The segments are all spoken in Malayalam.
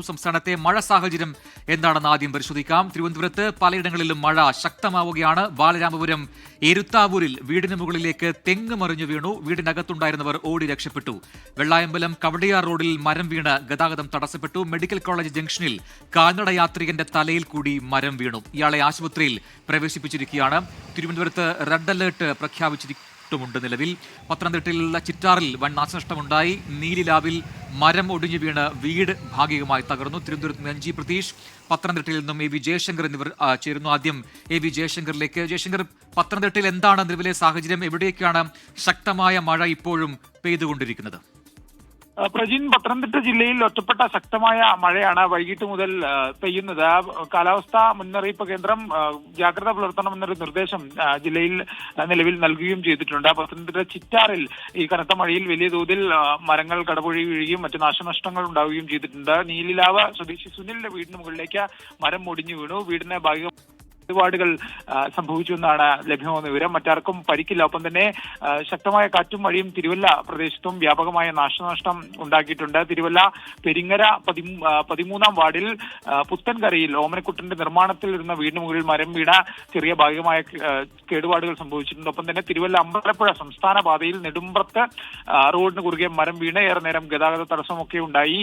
ചേരുന്നു സംസ്ഥാനത്തെ മഴ സാഹചര്യം എന്താണെന്ന് ആദ്യം പരിശോധിക്കാം. തിരുവനന്തപുരത്ത് പലയിടങ്ങളിലും മഴ ശക്തമാവുകയാണ്. ബാലരാമപുരം എരുത്താവൂരിൽ വീടിന് മുകളിലേക്ക് തെങ്ങ് മറിഞ്ഞു വീണു. വീടിനകത്തുണ്ടായിരുന്നവർ ഓടി രക്ഷപ്പെട്ടു. വെള്ളായമ്പലം കവടിയാർ റോഡിൽ മരം വീണ് ഗതാഗതം തടസ്സപ്പെട്ടു. മെഡിക്കൽ കോളേജ് ജംഗ്ഷനിൽ കാൽനട യാത്രികന്റെ തലയിൽ കൂടി മരം വീണു. ഇയാളെ ആശുപത്രിയിൽ പ്രവേശിപ്പിച്ചിരിക്കുകയാണ്. തിരുവനന്തപുരത്ത് റെഡ് അലേർട്ട് പ്രഖ്യാപിച്ചിട്ടുമുണ്ട് നിലവിൽ. പത്തനംതിട്ടയിലുള്ള ചിറ്റാറിൽ വൻ നാശനഷ്ടമുണ്ടായി. നീലിലാവിൽ മരം ഒടിഞ്ഞു വീണ് വീട് ഭാഗികമായി തകർന്നു. തിരുവനന്തപുരത്ത് നിന്ന് എൻ ജി പ്രതീഷ് പത്തനംതിട്ടയിൽ നിന്നും എ വി ജയശങ്കർ എന്നിവർ ചേരുന്നു. ആദ്യം എ വി ജയശങ്കറിലേക്ക്. ജയശങ്കർ പത്തനംതിട്ടയിൽ എന്താണ് നിലവിലെ സാഹചര്യം? എവിടേക്കാണ് ശക്തമായ മഴ ഇപ്പോഴും പെയ്തുകൊണ്ടിരിക്കുന്നത്? പ്രജിൻ പത്തനംതിട്ട ജില്ലയിൽ ഒറ്റപ്പെട്ട ശക്തമായ മഴയാണ് വൈകിട്ട് മുതൽ പെയ്യുന്നത്. കാലാവസ്ഥാ മുന്നറിയിപ്പ് കേന്ദ്രം ജാഗ്രത പുലർത്തണമെന്നൊരു നിർദ്ദേശം ജില്ലയിൽ നിലവിൽ നൽകുകയും ചെയ്തിട്ടുണ്ട്. പത്തനംതിട്ട ചിറ്റാറിൽ ഈ കനത്ത മഴയിൽ വലിയ തോതിൽ മരങ്ങൾ കടപുഴി വീഴുകയും മറ്റു നാശനഷ്ടങ്ങൾ ഉണ്ടാവുകയും ചെയ്തിട്ടുണ്ട്. നീലിലാവ സ്വദേശി സുനിലിന്റെ വീടിന് മുകളിലേക്ക് മരം ഒടിഞ്ഞു വീണു. വീടിനെ ഭാഗിക കേടുപാടുകൾ സംഭവിച്ചു എന്നാണ് ലഭ്യമാകുന്ന വിവരം. മറ്റാർക്കും പരിക്കില്ല. ഒപ്പം തന്നെ ശക്തമായ കാറ്റും മഴയും തിരുവല്ല പ്രദേശത്തും വ്യാപകമായ നാശനഷ്ടം ഉണ്ടാക്കിയിട്ടുണ്ട്. തിരുവല്ല പെരിങ്ങര പതിമൂന്നാം വാർഡിൽ പുത്തൻകരയിൽ ഓമനക്കുട്ടന്റെ നിർമ്മാണത്തിൽ ഇരുന്ന വീടിന് മുകളിൽ മരം വീണ ചെറിയ ഭാഗികമായ കേടുപാടുകൾ സംഭവിച്ചിട്ടുണ്ട്. ഒപ്പം തന്നെ തിരുവല്ല അമ്പലപ്പുഴ സംസ്ഥാന പാതയിൽ നെടുമ്പ്രത്ത് റോഡിന് കുറുകെ മരം വീണ് ഏറെ നേരം ഗതാഗത തടസ്സമൊക്കെ ഉണ്ടായി.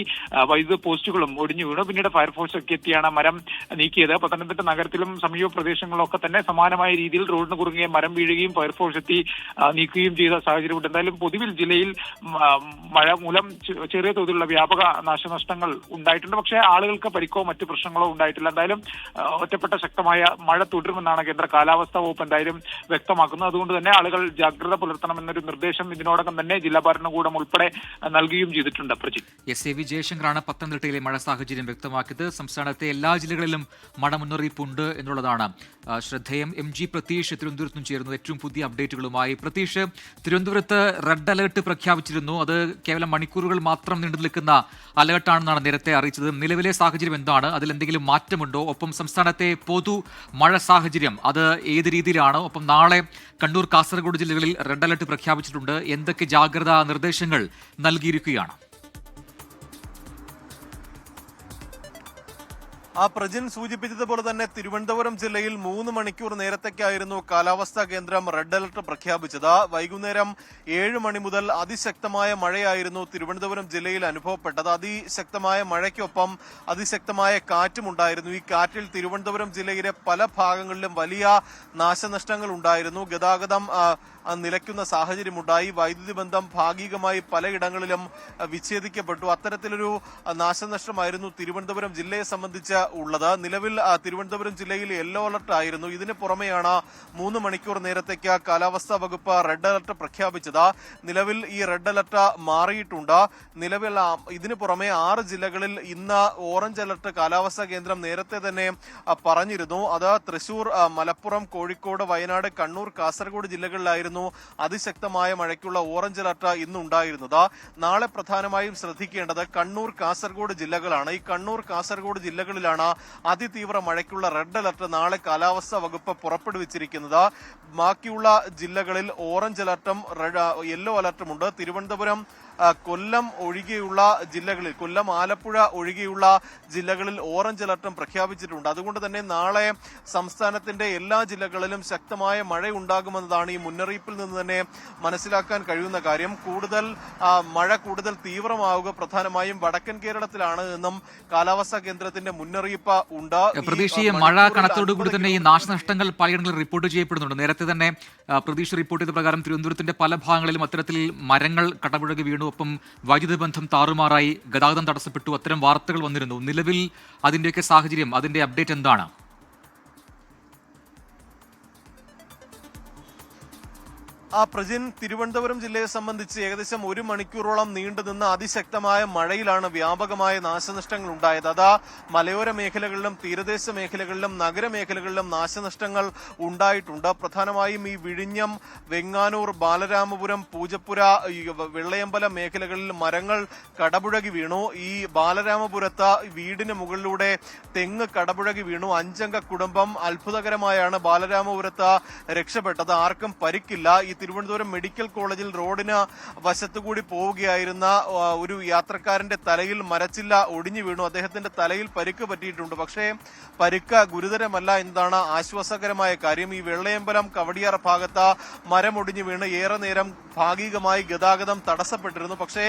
വൈദ്യുത പോസ്റ്റുകളും ഒടിഞ്ഞു വീണു. പിന്നീട് ഫയർഫോഴ്സ് ഒക്കെ എത്തിയാണ് മരം നീക്കിയത്. പത്തനംതിട്ട നഗരത്തിലും സമീപ പ്രദേശങ്ങളിലൊക്കെ തന്നെ സമാനമായ രീതിയിൽ റോഡിന് കുറുകെ മരം വീഴുകയും ഫയർഫോഴ്സ് എത്തി നീക്കുകയും ചെയ്ത സാഹചര്യമുണ്ട്. എന്തായാലും പൊതുവിൽ ജില്ലയിൽ മഴ മൂലം ചെറിയ തോതിലുള്ള വ്യാപക നാശനഷ്ടങ്ങൾ ഉണ്ടായിട്ടുണ്ട്. പക്ഷേ ആളുകൾക്ക് പരിക്കോ മറ്റു പ്രശ്നങ്ങളോ ഉണ്ടായിട്ടില്ല. എന്തായാലും ഒറ്റപ്പെട്ട ശക്തമായ മഴ തുടരുമെന്നാണ് കേന്ദ്ര കാലാവസ്ഥാ വകുപ്പ് എന്തായാലും വ്യക്തമാക്കുന്നത്. അതുകൊണ്ട് തന്നെ ആളുകൾ ജാഗ്രത പുലർത്തണമെന്നൊരു നിർദ്ദേശം ഇതിനോടകം തന്നെ ജില്ലാ ഭരണകൂടം ഉൾപ്പെടെ നൽകുകയും ചെയ്തിട്ടുണ്ട്. പ്രജി എസ് എ വി ജയശങ്കറാണ് പത്തനംതിട്ടയിലെ മഴ സാഹചര്യം വ്യക്തമാക്കിയത്. സംസ്ഥാനത്തെ എല്ലാ ജില്ലകളിലും മഴ മുന്നറിയിപ്പുണ്ട് എന്നുള്ളതാണ് ശ്രദ്ധേയം എം ജി പ്രതീഷ് തിരുവനന്തപുരത്ത് നിന്നും ചേരുന്നത് ഏറ്റവും പുതിയ അപ്ഡേറ്റുകളുമായി പ്രതീഷ് തിരുവനന്തപുരത്ത് റെഡ് അലേർട്ട് പ്രഖ്യാപിച്ചിരുന്നു. അത് കേവലം മണിക്കൂറുകൾ മാത്രം നീണ്ടു നിൽക്കുന്ന അലേർട്ടാണെന്നാണ് നേരത്തെ അറിയിച്ചത്. നിലവിലെ സാഹചര്യം എന്താണ്? അതിൽ എന്തെങ്കിലും മാറ്റമുണ്ടോ? ഒപ്പം സംസ്ഥാനത്തെ പൊതു മഴ സാഹചര്യം അത് ഏത് രീതിയിലാണ്? ഒപ്പം നാളെ കണ്ണൂർ കാസർഗോഡ് ജില്ലകളിൽ റെഡ് അലേർട്ട് പ്രഖ്യാപിച്ചിട്ടുണ്ട്. എന്തൊക്കെ ജാഗ്രതാ നിർദ്ദേശങ്ങൾ നൽകിയിരിക്കുകയാണ്? ആ പ്രജിൻ സൂചിപ്പിച്ചതുപോലെ തന്നെ തിരുവനന്തപുരം ജില്ലയിൽ മൂന്ന് മണിക്കൂർ നേരത്തേക്കായിരുന്നു കാലാവസ്ഥാ കേന്ദ്രം റെഡ് അലർട്ട് പ്രഖ്യാപിച്ചത്. വൈകുന്നേരം ഏഴ് മണി മുതൽ അതിശക്തമായ മഴയായിരുന്നു തിരുവനന്തപുരം ജില്ലയിൽ അനുഭവപ്പെട്ടത്. അതിശക്തമായ മഴയ്ക്കൊപ്പം അതിശക്തമായ കാറ്റും ഉണ്ടായിരുന്നു ഈ കാറ്റിൽ തിരുവനന്തപുരം ജില്ലയിലെ പല ഭാഗങ്ങളിലും വലിയ നാശനഷ്ടങ്ങൾ ഉണ്ടായിരുന്നു. ഗതാഗതം നിലയ്ക്കുന്ന സാഹചര്യമുണ്ടായി. വൈദ്യുതി ബന്ധം ഭാഗികമായി പലയിടങ്ങളിലും വിച്ഛേദിക്കപ്പെട്ടു. അത്തരത്തിലൊരു നാശനഷ്ടമായിരുന്നു തിരുവനന്തപുരം ജില്ലയെ സംബന്ധിച്ച് ഉള്ളത്. നിലവിൽ തിരുവനന്തപുരം ജില്ലയിൽ യെല്ലോ അലർട്ട് ആയിരുന്നു. ഇതിന് പുറമെയാണ് മൂന്ന് മണിക്കൂർ നേരത്തേക്ക് കാലാവസ്ഥാ വകുപ്പ് റെഡ് അലർട്ട് പ്രഖ്യാപിച്ചത്. നിലവിൽ ഈ റെഡ് അലർട്ട് മാറിയിട്ടുണ്ട്. നിലവിൽ ഇതിനു പുറമെ ആറ് ജില്ലകളിൽ ഇന്ന് ഓറഞ്ച് അലർട്ട് കാലാവസ്ഥാ കേന്ദ്രം നേരത്തെ തന്നെ പറഞ്ഞിരുന്നു. അത് തൃശൂർ മലപ്പുറം കോഴിക്കോട് വയനാട് കണ്ണൂർ കാസർഗോഡ് ജില്ലകളിലായിരുന്നു അതിശക്തമായ മഴയ്ക്കുള്ള ഓറഞ്ച് അലർട്ട് ഇന്നുണ്ടായിരുന്നത്. നാളെ പ്രധാനമായും ശ്രദ്ധിക്കേണ്ടത് കണ്ണൂർ കാസർഗോഡ് ജില്ലകളാണ്. ഈ കണ്ണൂർ കാസർഗോഡ് ജില്ലകളിലാണ് അതിതീവ്ര മഴയ്ക്കുള്ള റെഡ് അലർട്ട് നാളെ കാലാവസ്ഥാ വകുപ്പ് പുറപ്പെടുവിച്ചിരിക്കുന്നത്. ബാക്കിയുള്ള ജില്ലകളിൽ ഓറഞ്ച് അലർട്ടും യെല്ലോ അലർട്ടുമുണ്ട്. തിരുവനന്തപുരം കൊല്ലം ഒഴികെയുള്ള ജില്ലകളിൽ കൊല്ലം ആലപ്പുഴ ഒഴികെയുള്ള ജില്ലകളിൽ ഓറഞ്ച് അലർട്ടും പ്രഖ്യാപിച്ചിട്ടുണ്ട്. അതുകൊണ്ട് തന്നെ നാളെ സംസ്ഥാനത്തിന്റെ എല്ലാ ജില്ലകളിലും ശക്തമായ മഴ ഉണ്ടാകുമെന്നതാണ് ഈ മുന്നറിയിപ്പിൽ നിന്ന് തന്നെ മനസ്സിലാക്കാൻ കഴിയുന്ന കാര്യം. കൂടുതൽ മഴ കൂടുതൽ തീവ്രമാവുക പ്രധാനമായും വടക്കൻ കേരളത്തിലാണ് എന്നും കാലാവസ്ഥാ കേന്ദ്രത്തിന്റെ മുന്നറിയിപ്പ് ഉണ്ട്. ഈ, പ്രതീക്ഷ മഴ കണത്തോടുകൂടി കനത്തോടുകൂടി 50 തന്നെ ഈ നാശനഷ്ടങ്ങൾ പലയിടങ്ങളിൽ റിപ്പോർട്ട് ചെയ്യപ്പെടുന്നുണ്ട്. നേരത്തെ തന്നെ പ്രതീക്ഷ റിപ്പോർട്ട് ചെയ്ത പ്രകാരം തിരുവനന്തപുരത്തിന്റെ പല ഭാഗങ്ങളിലും അത്തരത്തിൽ മരങ്ങൾ കടപുഴകി വീണു. ഒപ്പം വൈദ്യുതി ബന്ധം താറുമാറായി ഗതാഗതം തടസ്സപ്പെട്ടു. അത്തരം വാർത്തകൾ വന്നിരുന്നു. നിലവിൽ അതിന്റെയൊക്കെ സാഹചര്യം അതിന്റെ അപ്ഡേറ്റ് എന്താണ്? ആ പ്രജിൻ തിരുവനന്തപുരം ജില്ലയെ സംബന്ധിച്ച് ഏകദേശം ഒരു മണിക്കൂറോളം നീണ്ടുനിന്ന അതിശക്തമായ മഴയിലാണ് വ്യാപകമായ നാശനഷ്ടങ്ങൾ ഉണ്ടായത്. അതാ മലയോര മേഖലകളിലും തീരദേശ മേഖലകളിലും നഗരമേഖലകളിലും നാശനഷ്ടങ്ങൾ ഉണ്ടായിട്ടുണ്ട്. പ്രധാനമായും ഈ വിഴിഞ്ഞം വെങ്ങാനൂർ ബാലരാമപുരം പൂജപ്പുര വെള്ളയമ്പലം മേഖലകളിൽ മരങ്ങൾ കടപുഴകി വീണു. ഈ ബാലരാമപുരത്ത് വീടിന് മുകളിലൂടെ തെങ്ങ് കടപുഴകി വീണു. അഞ്ചംഗ കുടുംബം അത്ഭുതകരമായാണ് ബാലരാമപുരത്ത് രക്ഷപ്പെട്ടത്. ആർക്കും പരിക്കില്ല. ഈ തിരുവനന്തപുരം മെഡിക്കൽ കോളേജിൽ റോഡിന് വശത്തുകൂടി പോവുകയായിരുന്ന ഒരു യാത്രക്കാരന്റെ തലയിൽ മരച്ചില്ല ഒടിഞ്ഞു വീണു. അദ്ദേഹത്തിന്റെ തലയിൽ പരിക്ക് പറ്റിയിട്ടുണ്ട്. പക്ഷേ പരിക്ക് ഗുരുതരമല്ല എന്നതാണ് ആശ്വാസകരമായ കാര്യം. ഈ വെള്ളയമ്പലം കവടിയാർ ഭാഗത്ത് മരമൊടിഞ്ഞു വീണ് ഏറെ നേരം ഭാഗികമായി ഗതാഗതം തടസ്സപ്പെട്ടിരുന്നു. പക്ഷേ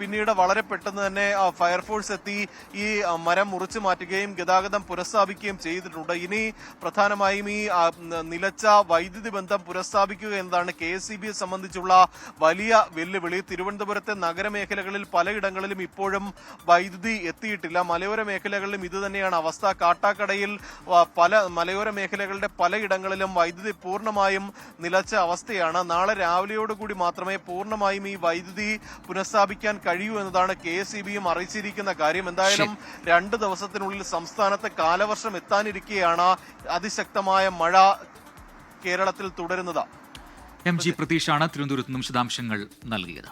പിന്നീട് വളരെ പെട്ടെന്ന് തന്നെ ഫയർഫോഴ്സ് എത്തി ഈ മരം മുറിച്ചു മാറ്റുകയും ഗതാഗതം പുനഃസ്ഥാപിക്കുകയും ചെയ്തിട്ടുണ്ട്. ഇനി പ്രധാനമായും ഈ നിലച്ച വൈദ്യുതി ബന്ധം പുനഃസ്ഥാപിക്കുക എന്നതാണ് കെ എസ് സംബന്ധിച്ചുള്ള വലിയ വെല്ലുവിളി. തിരുവനന്തപുരത്തെ നഗരമേഖലകളിൽ പലയിടങ്ങളിലും ഇപ്പോഴും വൈദ്യുതി എത്തിയിട്ടില്ല. മലയോര മേഖലകളിലും ഇത് തന്നെയാണ് അവസ്ഥ. കാട്ടാക്കടയിൽ പല മലയോര മേഖലകളുടെ പലയിടങ്ങളിലും വൈദ്യുതി പൂർണമായും നിലച്ച അവസ്ഥയാണ്. നാളെ രാവിലെയോടുകൂടി മാത്രമേ പൂർണമായും ഈ വൈദ്യുതി പുനഃസ്ഥാപിക്കാൻ കഴിയൂ എന്നതാണ് കെ എസ് ബിയും അറിയിച്ചിരിക്കുന്ന കാര്യം. എന്തായാലും രണ്ട് ദിവസത്തിനുള്ളിൽ സംസ്ഥാനത്ത് കാലവർഷം എത്താനിരിക്കെയാണ് അതിശക്തമായ മഴ കേരളത്തിൽ തുടരുന്നത്. എം ജി പ്രതീഷാണ് തിരുവനന്തപുരത്ത് നിന്നും വിശദാംശങ്ങൾ നൽകിയത്.